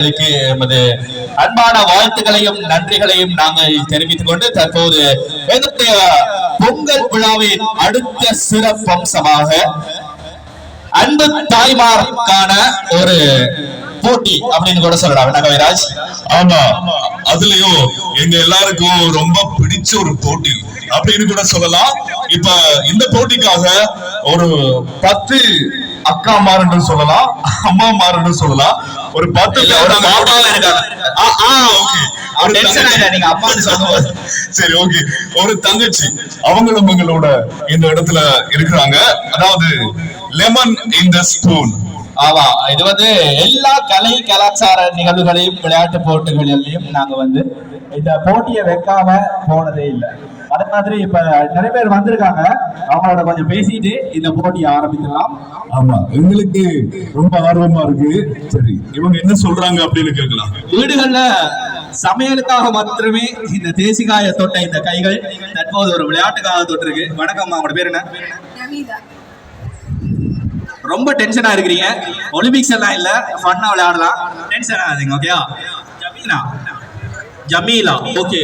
எமது அன்பான வாழ்த்துக்களையும் நன்றிகளையும் நாங்கள் தெரிவித்துக் கொண்டு தற்போது எங்களுடைய பொங்கல் விழாவின் அடுத்த சிறப்பம்சமாக அன்பு தாய்மாருக்கான ஒரு போட்டி அப்படின்னு கூட சொல்லலாம். என்ன கவிராஜ்? ஆமா. அதுலயும் எங்க எல்லாருக்கும் ரொம்ப பிடிச்ச ஒரு போட்டி அப்படின்னு கூட சொல்லலாம். இப்ப இந்த போட்டிக்காக ஒரு பத்து அக்கா மாறுன்னு சொல்லலாம். அம்மா மாறுன்னு சொல்லலாம். ஒரு பத்து சரி ஓகே. ஒரு தங்கச்சி. அவங்களும் எங்களோட இந்த இடத்துல இருக்கிறாங்க. அதாவது லெமன் இன் த ஸ்பூன் ஆமா இது வந்து எல்லா கலை கலாச்சார நிகழ்வுகளையும் விளையாட்டு போட்டிகளிலையும் நாங்க வந்து இந்த போட்டியை வைக்காம போனதே இல்லை. அதே மாதிரி இப்ப நிறைய பேர் வந்திருக்காங்க. அவங்களோட கொஞ்சம் பேசிட்டு இந்த போட்டியை ஆரம்பிக்கலாம். ஆமா எங்களுக்கு ரொம்ப ஆர்வமா இருக்கு. சரி இவங்க என்ன சொல்றாங்க அப்படின்னு கேட்கலாம். வீடுகள்ல சமையலுக்காக மாத்திரமே இந்த தேசிகாய தொட்ட இந்த கைகள் தற்போது ஒரு விளையாட்டுக்காக தொட்டிருக்கு. வணக்கம் அவங்களோட பேர் என்ன. ரொம்ப டென்ஷனா இருக்கிறீங்க. ஒலிம்பிக்ஸ் எல்லாம் இல்ல ஃபன்னா விளையாடலாம். டென்ஷன் ஆகாதீங்க ஓகேவா ஜமீலா. ஜமீலா ஓகே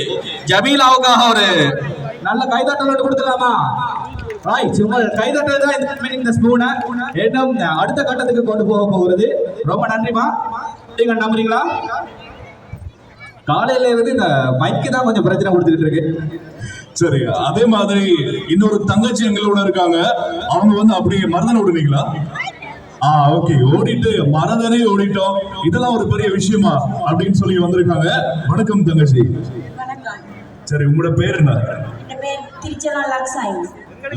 ஜமீலாவுக்காக ஒரு நல்ல கைதாட்டம் கொடுத்துடலாமா ரைட் சும்மா கைதட்டல் தான் இந்த ஸ்பூனை இன்னும் அடுத்த கட்டத்துக்கு கொண்டு போக போகிறது ரொம்ப நன்றிமா நீங்க நம்புறீங்களா? காலையில இருந்து இந்த மைக்கு தான் கொஞ்சம் பிரச்சனை கொடுத்துக்கிட்டு இருக்கு. சரி அதே மாதிரி இன்னொரு தங்கச்சி எங்களோட இருக்காங்க. அவங்க வந்து அப்படியே மருதனை ஓடுனீங்களா? ஆ ஓகே. ஓடிட்டு மரதனே ஓடிட்டோம். இதெல்லாம் ஒரு பெரிய விஷயமா அப்படின்னு சொல்லி வந்திருக்காங்க. வணக்கம் தங்கச்சி. சரி உங்களோட பேர் என்ன?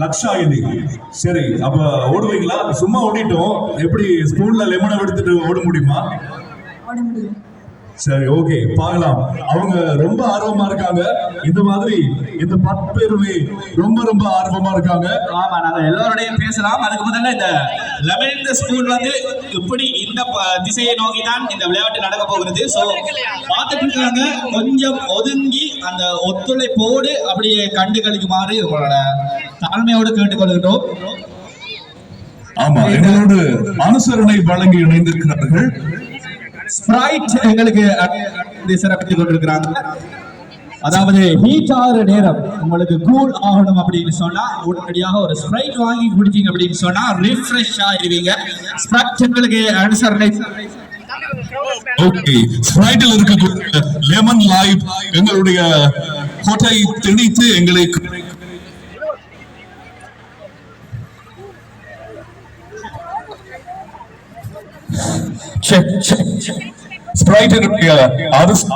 லக்ஷாயினி சரி அப்ப ஓடுவீங்களா? சும்மா ஓடிட்டோம். எப்படி ஸ்பூன்ல லெமனை எடுத்துட்டு ஓட முடியும். சரி ஓகே பார்க்கலாம். அவங்க ரொம்ப ஆர்வமா இருக்காங்க. இந்த மாதிரி இந்த பத்து பேருமே ரொம்ப ரொம்ப ஆர்வமா இருக்காங்க. ஆமா நாங்க எல்லாரோடையும் பேசலாம். அதுக்கு முதல்ல இந்த இந்த ஸ்பூன் வந்து இப்படி இந்த திசையை நோக்கி தான் இந்த விளையாட்டு நடக்க போகிறது. சோ பார்த்துட்டு இருக்காங்க. கொஞ்சம் ஒதுங்கி அந்த ஒத்துழைப்போடு அப்படியே கண்டு கழிக்குமாறு உங்களோட தாழ்மையோடு கேட்டுக்கொள்கின்றோம். ஆமா எங்களோடு அனுசரணை வழங்கி இணைந்திருக்கிறார்கள். ஸ்ப்ரைட் எங்களுக்கு சிறப்பித்துக் கொண்டிருக்கிறாங்க அதாவது ஹீட் ஆகிற நேரம் உங்களுக்கு கூல் ஆகணும் அப்படின்னு சொன்னா உடனடியாக ஒரு ஸ்ப்ரைட் வாங்கி குடிச்சீங்க அப்படின்னு சொன்னா ரிஃப்ரெஷ் ஆயிருவீங்க. ஸ்ப்ரைட் எங்களுக்கு அனுசரணை ஓகே ஸ்ப்ரைட்டில் இருக்கக்கூடிய லெமன் லைஃப் எங்களுடைய கோட்டை திணித்து எங்களை ஸ்ப்ரைட்டினுடைய அரசு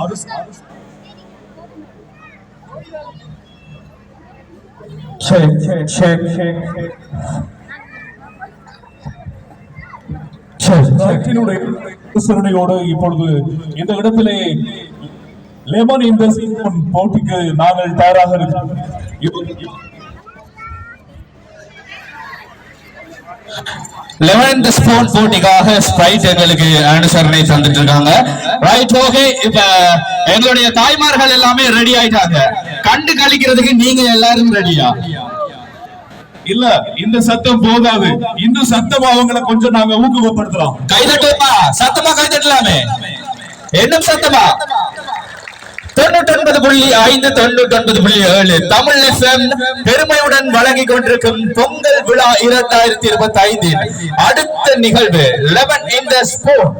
ஸ்ப்ரைட்டினுடைய அனுசரணையோடு இப்பொழுது இந்த இடத்திலே லெமன் இந்த சீசன் போட்டிக்கு நாங்கள் தயாராக இருக்கிறோம். லெவன்த் ஸ்போர்ட் போட்டிக்காக ஸ்பிரைட் எங்களுக்கு அனுசரணை தந்துட்டு இருக்காங்க ரைட் ஓகே இப்ப எங்களுடைய தாய்மார்கள் எல்லாமே ரெடி ஆயிட்டாங்க. கண்டு கழிக்கிறதுக்கு நீங்க எல்லாரும் ரெடியா இல்ல இந்த சத்தம் போதாது இன்னும் சத்தம் அவங்களை கொஞ்சம் நாங்க ஊக்கப்படுத்தலாம் கைதட்டுமா? சத்தமா கைதட்டலாமே. என்னும் சத்தமா? ஒன்பது புள்ளி ஐந்து தொண்ணூத்தி ஒன்பது புள்ளி ஏழு தமிழ் பெருமையுடன் வழங்கிக் கொண்டிருக்கும் பொங்கல் விழா இரண்டாயிரத்தி இருபத்தி ஐந்தின் அடுத்த நிகழ்வு லெவன் இன் த ஸ்போர்ட்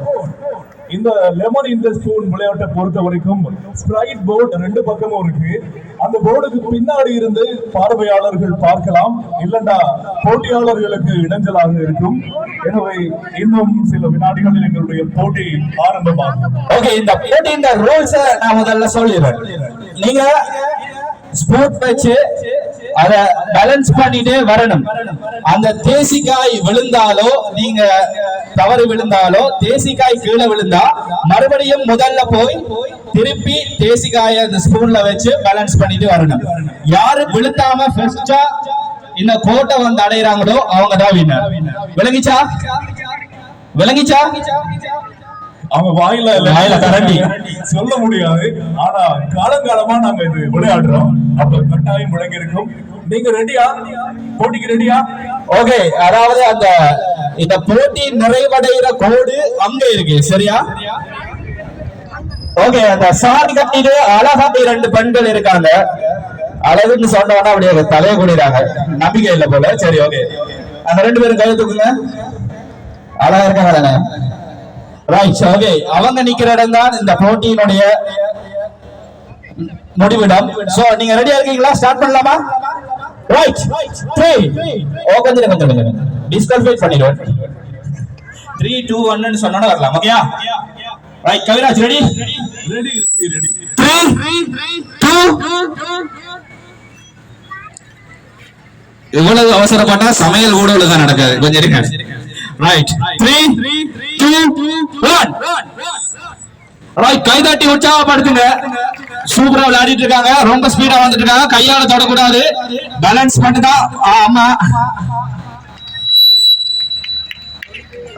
இந்த லெமன் இந்த ஸ்பூன் விளையாட்டை பொறுத்த வரைக்கும் ஸ்ப்ரைட் போர்டு ரெண்டு பக்கமும் இருக்கு. அந்த போர்டுக்கு பின்னாடி இருந்து பார்வையாளர்கள் பார்க்கலாம். இல்லண்டா போட்டியாளர்களுக்கு இடைஞ்சலாக இருக்கும். எனவே இன்னும் சில வினாடிகளில் எங்களுடைய போட்டி ஆரம்பமாகும். ஓகே இந்த போட்டியின் ரூல்ஸ் நான் முதல்ல சொல்லிடுறேன். நீங்க ஸ்போர்ட் வச்சு அத பேலன்ஸ் பண்ணிட்டே வரணும். அந்த தேசிக்காய் விழுந்தாலோ நீங்க தவறு விழுந்தாலோ தேசிக்காய் கீழே விழுந்தா மறுபடியும் முதல்ல போய் திருப்பி தேசிக்காயை அந்த ஸ்பூன்ல வச்சு பேலன்ஸ் பண்ணிட்டு வரணும். யாரு விழுத்தாம ஃபர்ஸ்டா இந்த கோட்டை வந்து அடையிறாங்களோ அவங்க தான் வின்னர் விளங்கிச்சா? விளங்கிச்சா? அவங்க வாயில வாயில கரண்டி. சொல்ல முடியாது. ஆனா காலங்காலமா நாங்க இது விளையாடுறோம். அப்ப கட்டாயம் விளங்கி இருக்கும் நீங்க ரெடியா போட்டிக்கு ரெடியா ஓகே அதாவது அந்த இந்த போட்டி நிறைவடைகிற கோடு அங்க இருக்கு. சரியா? ஓகே அந்த சாரி கட்டிட்டு அழகா இரண்டு பெண்கள் இருக்காங்க. அழகுன்னு சொன்னவனா அப்படியே தலைய கூடிறாங்க நம்பிக்கை இல்ல போல. சரி ஓகே அந்த ரெண்டு பேரும் கை தூக்குங்க அழகா இருக்காங்க தானே? ரைட் ஓகே அவங்க நிக்கிற இடம் தான் இந்த போட்டியினுடைய முடிவிடம். சோ நீங்க ரெடியா இருக்கீங்களா? ஸ்டார்ட் பண்ணலாமா? ரைட் த்ரீ ஓ கொஞ்சம் கொஞ்சம் கொஞ்சம் டிஸ்கல்ஃபைட் த்ரீ டூ ஒன்னு சொன்னா வரலாம் ஓகேயா right Kaviraj ready ready ready three two இவ்வளவு அவசரப்பட்டா சமையல் ஊடகம் தான் நடக்காது. கொஞ்சம் இருங்க. Right three two one right கைதட்டி உற்சாகப்படுத்துங்க. சூப்பரா விளையாடிட்டு இருக்காங்க ரொம்ப ஸ்பீடா வந்துட்டு இருக்காங்க கையால தொடக்கூடாது. பேலன்ஸ் பண்ணுதான் ஆமா.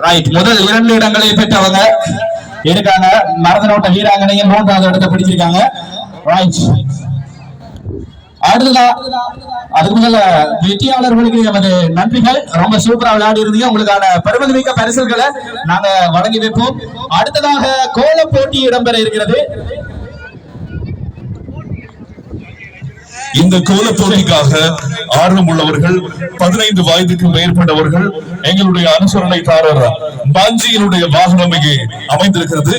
ரைட் முதல் இரண்டு இடங்களை பெற்றவங்க இருக்காங்க. மரதனோட்ட வீராங்கனையும் மூன்றாவது இடத்தை பிடிச்சிருக்காங்க. ரைட் அடுத்ததா அதுக்கு முதல்ல வெற்றியாளர்களுக்கு நமது நன்றிகள். ரொம்ப சூப்பரா விளையாடி இருந்தீங்க உங்களுக்கான பெருமதிமிக்க பரிசுகளை நாங்க வழங்கி வைப்போம். அடுத்ததாக கோல போட்டி இடம்பெற இருக்கிறது. இந்த கோல போட்டிக்காக ஆர்வம் உள்ளவர்கள் பதினைந்து வயதுக்கு மேற்பட்டவர்கள் எங்களுடைய அனுசரணைக்காரர் பாஞ்சியினுடைய வாகனம் இங்கே அமைந்திருக்கிறது.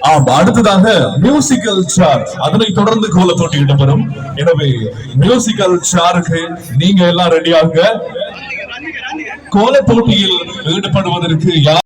ஆம் அடுத்ததாக மியூசிக்கல் சார் அதனை தொடர்ந்து கோல போட்டி இடம்பெறும். எனவே மியூசிக்கல் சாருக்கு நீங்க எல்லாம் ரெடியாக கோல போட்டியில் ஈடுபடுவதற்கு யார்